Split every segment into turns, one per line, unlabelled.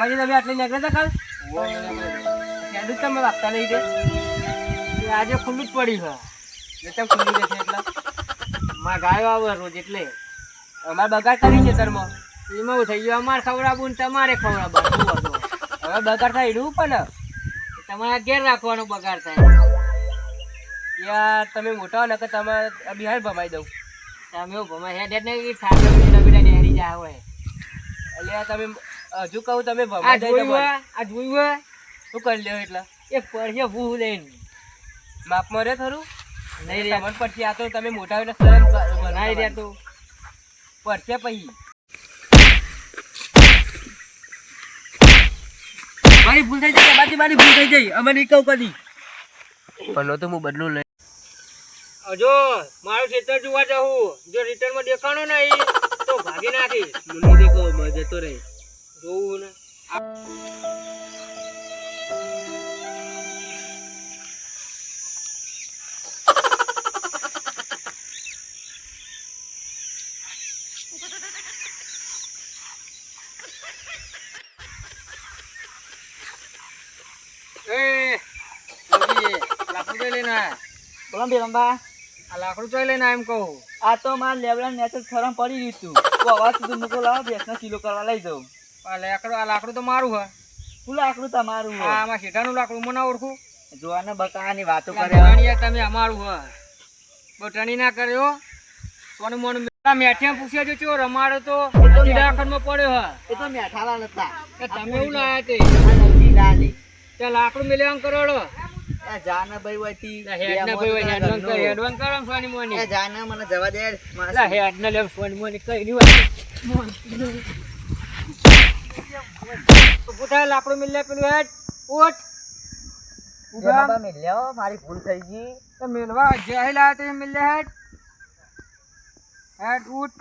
તમે આટલી નીકળ્યા હતા કાલ ખેડૂત તમે રાખતા નહીં તે આજે ખુલ્લું જ પડ્યું છે. એટલે ખુલ્લું રહેશે એટલે? માં ગાયો આવે રોજ એટલે. અમારે બગાડ કરી ખેતરમાં એમાં એવું થઈ ગયું, અમારે ખવડાવવું ને તમારે ખવડાવવું હવે બગાડ થાય એવું પણ. તમારે ઘેર રાખવાનો બગાડ થાય. યાર તમે મોટા હો કે તમે બિહાર ભમાઈ દઉં. તમે ભમાઈ, હેડ હેડ ને થાકે બીજા જાય હોય. એટલે તમે હજુ કહું તમે આ જોયું શું કરી લ્યો એટલે? એક પડશે ભૂ લઈને. માપમાં રે ખરું? નહીં રે પછી આ તો તમે મોટા એટલે બનાવી રહ્યા તો. પડશે પછી. મારી ભૂલ થઈ જાય બાકી મારી ભૂલ થઈ જાય. અમે નહીં કહું કદી. પણ તો હું બદલું લઈ. જો મારું ખેતર જોવા જવું જો રિટર્નમાં દેખાણો નહીં તો ભાગી નાખીશ. મને દેખો જતો રહી. જોવું ને. એ લગી, લાકડું ચોય લઈને આયા? આ લાકડું જોઈ લઈને એમ કહું.
આ તો મારે લેવડા નેચર ખરમ પડી ગયું તું. તો અવાજ સુધી મૂકો લાવો બેસના કિલો કરવા લઈ જાઉં.
આ લાકડું આ લાકડું તો મારું હે.
લાકડું તમારું
આ આમાં શેઠાનું લાકડું મને ઓળખું.
જોવાને બકાની વાતો કરે.
તમે અમારું હે. બટાણી ના કર્યો સોનું મોનું મેઠિયા પૂછ્યા જો ચો રમાડો તો ચીડાખંડમાં પડ્યો હે.
એ તો મેઠાલાલ હતા.
તમે એવું લાયા તે? ત્યાં લાકડું મેલ્યા કરોડો.
જાના જાનાભાઈ વતી
હેડના ભાઈ હોય, હેડવાન કર, હેડવાન કર સોની મોની.
જાના મને જવા દે. મારા
લા, સોની મોની કઈ નહીં લાકડું મિલ્યા પેલું હેડ, ઉઠ. ઊભા
મેલ્યો મારી ભૂલ થઈ ગઈ
તો મિલવા લાયા તે મિલ્યા હેડ. હેડ, ઉઠ.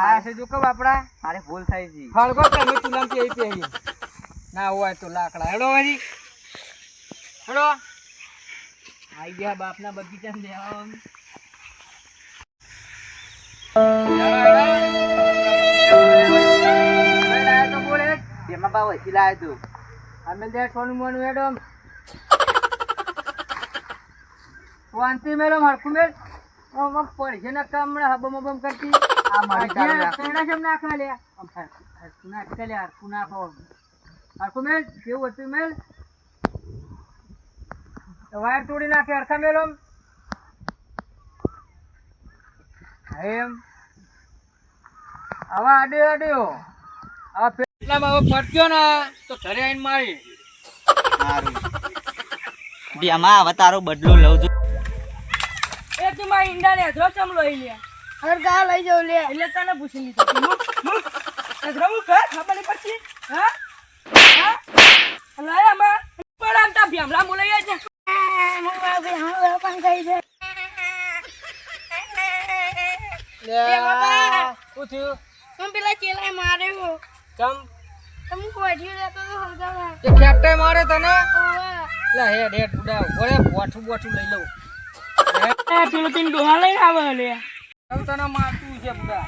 આ છે જો કે બાપડા.
મારે ભૂલ થઈ ગઈ
હળગો તમે પેહી. ના હોય તો લાકડા હેડો. હેડો આઈ ગયા બાપના બગીચા બેહવા. હેડ.
બેલંબા વચ્ચે લાવ્યો તું.
અમે દે સોનું મોનું હેડમ શાંતિ મેલો હરખું આમ પડશે ને કામડા હબમ હબમ કરતી.
આ મારી ચાલુ
આ
રાખો.
કૈણા કેમ નાખવા લે હરખું નાખ લે હરખું નાખો. હરખું મેલ કેવું હતું મેલ વાયર તોડી નાખે હરખા મેલ એમ. હવે આડ્યો પેટલામાં હવે ફટક્યો ને તો ઘરે આવીને મારી
બેમાં હવે તારો બદલો લઉં છું
એ તું મારી ઈંડા ને અધરો ચમ લઈ લે
અરે ગા લઈ જાઉં લે
એટલે તને પૂછી લીધું તું. મુક, મુક. અધરો મુક, હા? ખબર નહીં પડતી? હા? હા? લાય આમાં. પણ આમ તાર ભેમલા બોલાઈ જાય છે.
પેલા ચેલાએ માર્યો? તમે લેતો તો
એ મારે તને? લે, હેડ, હેડ, ઉડા. ઓળે, બોઠું, બોઠું લઈ લઉં.
પેલો તીન ડોહા લઈને આવે લે
હવે તને મારતું છે બુડા.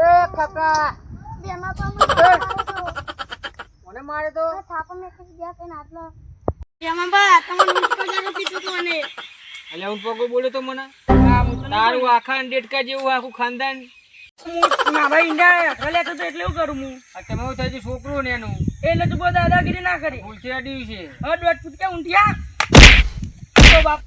એ.
બેમાં પણ
કોને મારે તો
થાપા મેં કઈ ગયા કે નાટલો બેમાં બા તમને મુસ્કો તું મને
હું પગો બોલ્યો તો મને તારું આખા ડેટકા જેવું આખું ખાનદાન
હું
છોકરું ને એનું?
એટલે તું દાદાગીરી ના કરી.
ભૂલથી અડ્યું છે.
હવે દોઢ ફૂટ કે ઊંધિયા બાપ